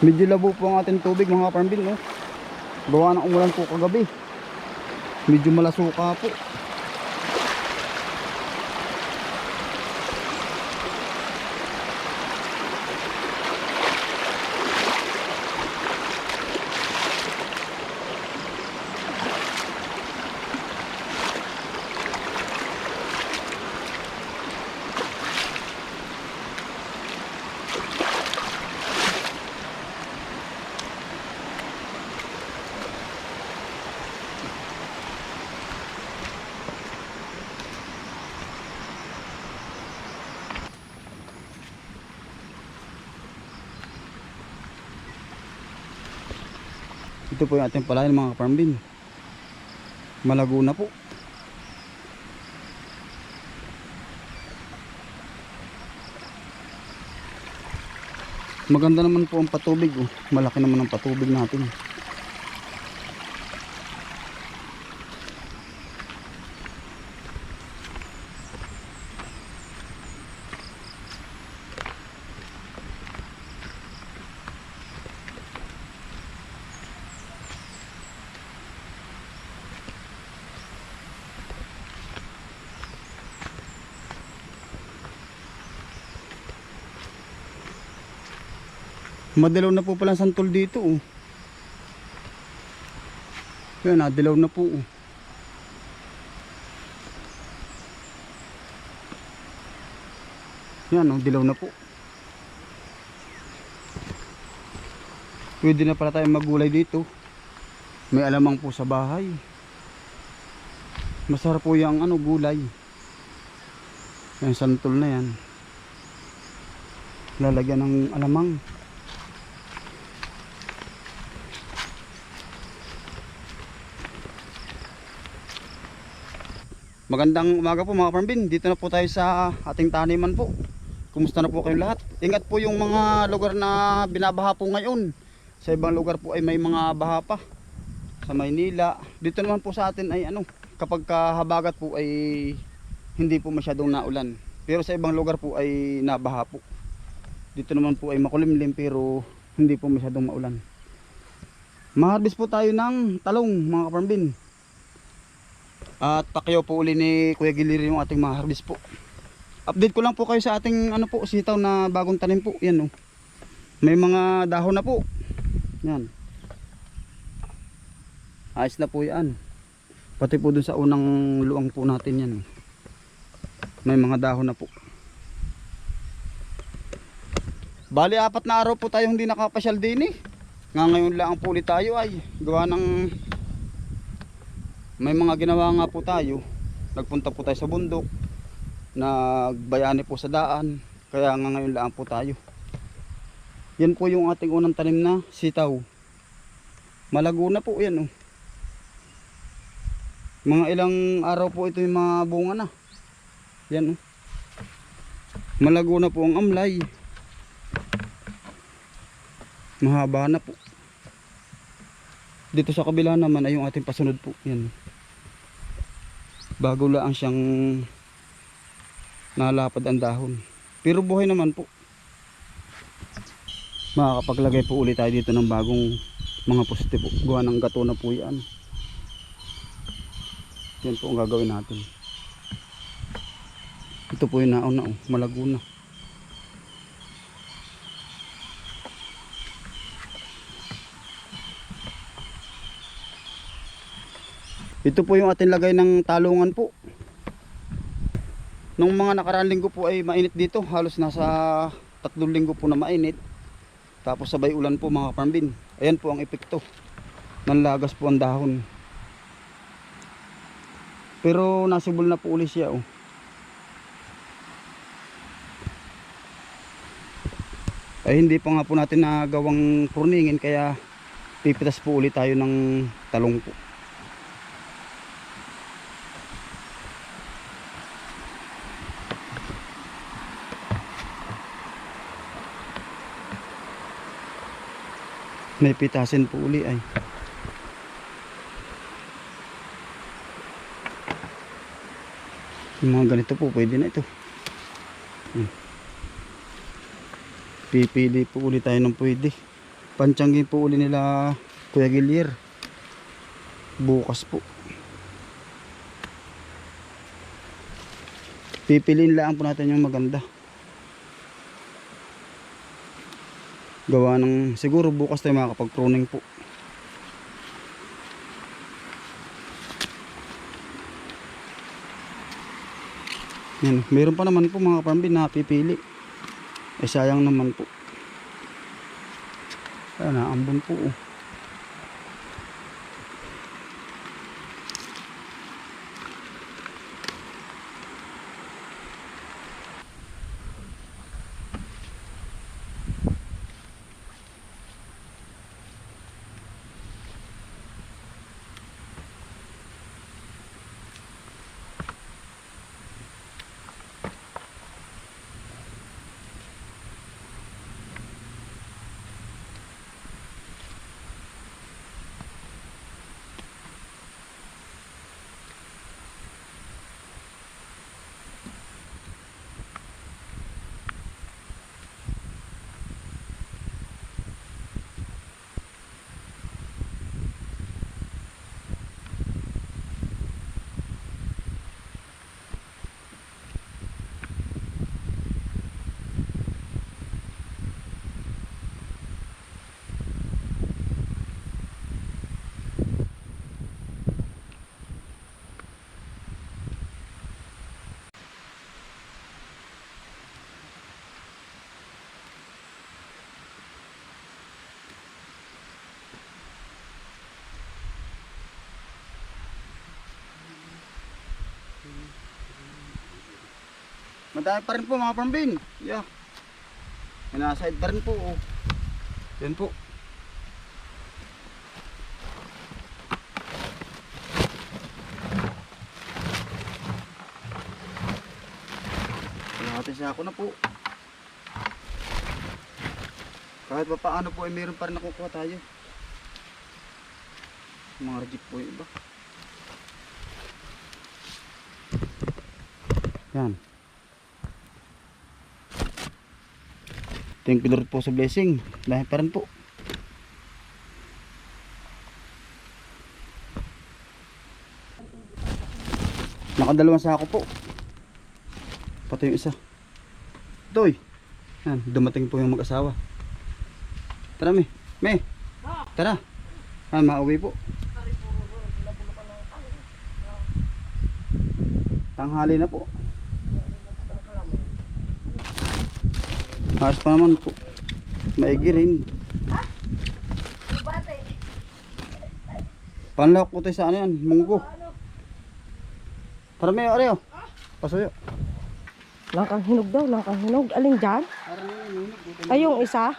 Medyo labo po ang ating tubig mga kaparambin no. Gawa ng umulan po kagabi. Medyo malasuka po. Ito po yung ating palayan mga kaparambin. Malago na po. Maganda naman po ang patubig. Oh. Malaki naman ang patubig natin. Madilaw na po pala santol dito. Oh. Yan, nadilaw na po. Oh. Yan, oh, dilaw na po. Pwede na pala tayo magulay dito. May alamang po sa bahay. Masarap po yung ano, gulay. Yan, santol na yan. Lalagyan ng alamang. Magandang umaga po mga parmbin. Dito na po tayo sa ating taniman po. Kumusta na po kayo lahat? Ingat po yung mga lugar na binabaha po ngayon. Sa ibang lugar po ay may mga baha pa. Sa Maynila. Dito naman po sa atin ay ano, kapag kahabagat po ay hindi po masyadong naulan. Pero sa ibang lugar po ay nabaha po. Dito naman po ay makulimlim pero hindi po masyadong maulan. Maharbis po tayo ng talong mga kaparmbin. At pakyaw po uli ni Kuya Giliri yung ating mga harvest po. Update ko lang po kayo sa ating ano po, sitaw na bagong tanim po. Yan oh. May mga dahon na po. Yan. Ayos na po yan. Pati po dun sa unang luang po natin yan. oh. May mga dahon na po. Bali apat na araw po tayo hindi nakapasyal din eh. Nga ngayon lang po ulit tayo ay gawa ng may mga ginawa nga po tayo. Nagpunta po tayo sa bundok. Nagbayani po sa daan. Kaya nga ngayon lang po tayo. Yan po yung ating unang tanim na sitaw. Malago na po yan oh. mga ilang araw po ito yung mga bunga na. Yan oh. malago na po ang amlay. Mahaba na po. Dito sa kabila naman ay yung ating pasunod po. Yan bago lang siyang nalapad ang dahon. Pero buhay naman po. Makakapaglagay po ulit tayo dito ng bagong mga poste po ng gato na po yan. Yan po ang gagawin natin. Ito po yung nauna oh, malago na Ito po yung ating lagay ng talungan po. Nung mga nakaraan linggo po ay mainit dito. Halos nasa tatlong linggo po na mainit. Tapos sabay ulan po mga parmbin. Ayan po ang epekto. Nanlagas po ang dahon. Pero nasibol na po uli siya oh. Ay hindi pa nga po natin nagawang purningin kaya pipitas po ulit tayo ng talong po. May pitasin po uli ay. Yung mga ganito po, pwede na ito. Hmm. Pipili po ulit tayo ng pwede. Pantsangin po uli nila Kuya Gilier. Bukas po. Pipiliin lang po natin yung maganda. Gawa ng siguro bukas tayo makakapag-pruning po. Yan, meron pa naman po mga pambin na pipili. Eh sayang naman po. Ayan, naambon po. oh. Madami pa rin po mga pambin. Yeah. May nasa side pa rin po. Oh. Yan po. Kalahati siya ako na po. Kahit pa paano po ay meron pa rin nakukuha tayo. Mga reject po yung iba. Yan. Thank you Lord po sa blessing. Dahil pa rin po. Nakadalawang sako po. Pati yung isa. Toy. Yan, dumating po yung mag-asawa. Tara, me. Me. Tara. Ah, mauwi po. Tanghali na po. Ayos pa naman po. Maigi rin. Panlak ko tayo sa ano yan, munggo. Para may areo. Pasuyo. Langkang hinog daw, langkang hinog. Alin dyan? Ay, yung isa.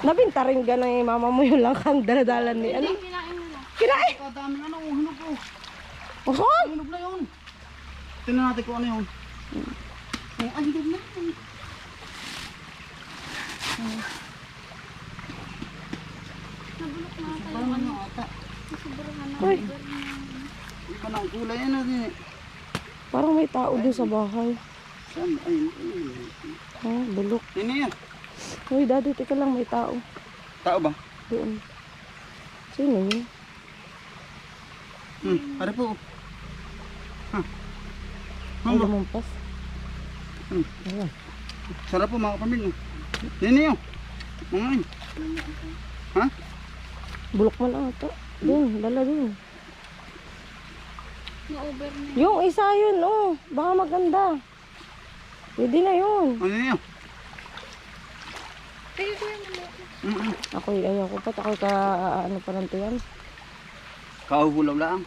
Nabinta rin ka ng mama mo yung langkang daladalan ni ano? Kinain! Kadami ano, hinog ko. Uson! Hinog na yun. Tingnan natin kung ano yun. Oh, ay, hinog na yun. Parang ano ata. Uy, Iba na ang kulay yan natin eh. parang may tao doon sa bahay. Saan? Ay, ay, Oh, bulok. Yan yan. Uy, daddy, tika lang, may tao. Tao ba? Doon. Sino yun? Hmm, pare po. Ha. Ay, Mama, lumampas. Hmm. Ayan. sarap po mga kapamilya. Yan yan. Mga yun. Ha? Bulok man ata. Doon, dala doon. Yung isa yun, oh. Baka maganda. Pwede na yun. Ano yan? Mm -mm. Ako ayaw ko pa. Ako ka, ano pa lang to yan. Kauhulaw lang.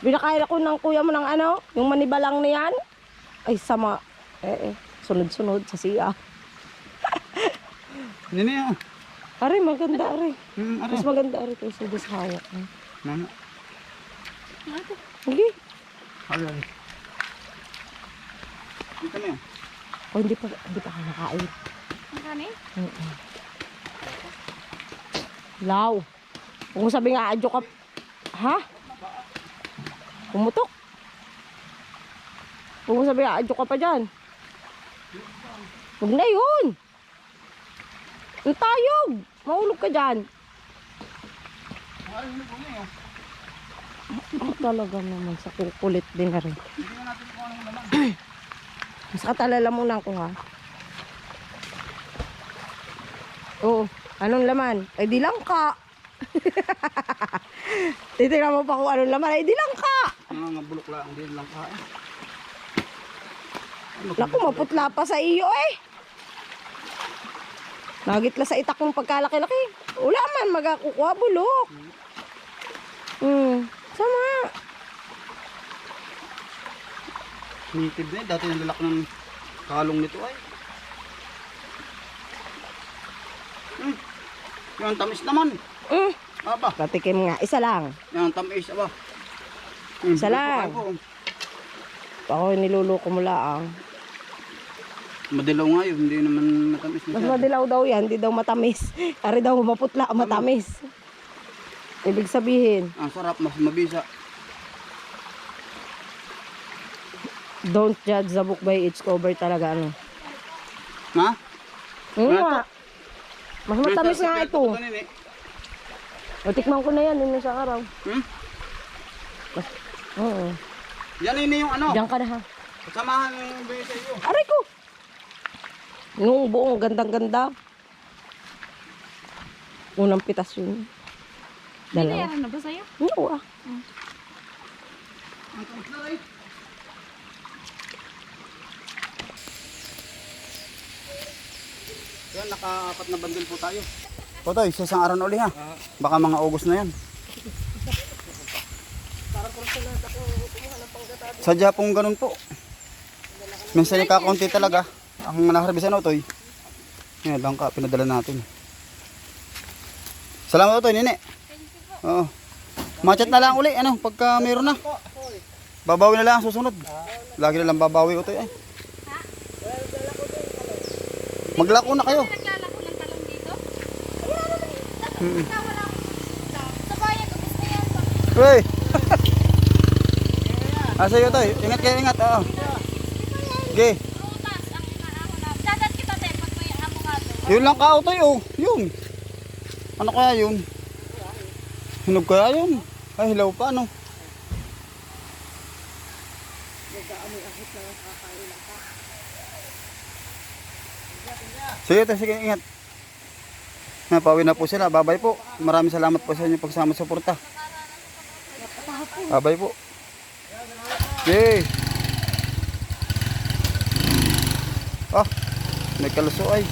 Binakain ako ng kuya mo ng ano, yung manibalang niyan. Ay, sama. Eh, eh. Sunod-sunod sa siya. Yan yan. Are, maganda, are. Hmm, Mas ano? maganda, kaysa doon sa mo. Mama. Hindi. Ano yan? Dito na yan. O, hindi pa, hindi pa ka nakain. Oo. Law. Kung sabi nga, adyo ka, Ha? Pumutok? Huwag mo sabi, adyo ka pa dyan. Huwag na yun. Ang tayog. Mahulog ka dyan. Ah, talaga naman sa kukulit din na rin. Mas katalala mo lang ko ha. Oo. Anong laman? Ay di lang ka. Titignan mo pa kung anong laman. Ay di lang ka. Mga bulok lang, hindi lang kain. Naku, maputla pa sa iyo eh. Nagitla sa itak mong pagkalaki-laki. Wala man, magakukuha bulok. Hmm, sama. Native na eh. Dati nalalak ng kalong nito ay. Hmm. Yan tamis naman. Hmm, Aba. patikim nga. Isa lang. Yan tamis. Aba. Hmm, ito, ito, Ako niluluko mo lang. Madilaw nga yun. Hindi naman matamis. Mas madilaw daw yan, hindi daw matamis. Ari daw maputla, matamis. Ibig sabihin, Ang sarap. Mas mabisa. don't judge the book by its cover talaga. Ano. Ha? Wala nga. Mas matamis nga ito. O, tikman ko na yan, yun sa araw. Hmm? Oo. Yan ini yung ano. Diyan ka na ha. Kasamahan yung bigay sa iyo. Aray ko! Yung buong gandang-ganda. Unang pitas yun. Dalawa. Binayaran na ba sa'yo? Oo ah. Rin. Yan, naka-apat na bandel po tayo. Tayo, sa isang araw na uli ha. Baka mga August na yan. Sadya pong ganun po. Minsan yung kakaunti talaga. Ang naharbisan o toy. Yan, langka, pinadala natin. Salamat o toy, nini. Oo. Machat na lang uli, ano, pagka meron na. Babawi na lang ang susunod. Lagi na lang babawi ko to eh. Maglako na kayo. Ubus na yan. Hey! Asa iyo to? Ingat kayo, ingat. Oo. Okay. Yun lang ka to oh. Yun. Ano kaya yun? Hinog kaya yun? Ay, hilaw pa, ano? Sige, sige, ingat. Napawi na po sila. Babay po. Maraming salamat po sa inyo pagsama sa suporta. Babay po. Okay. Ah, may kaluso ay.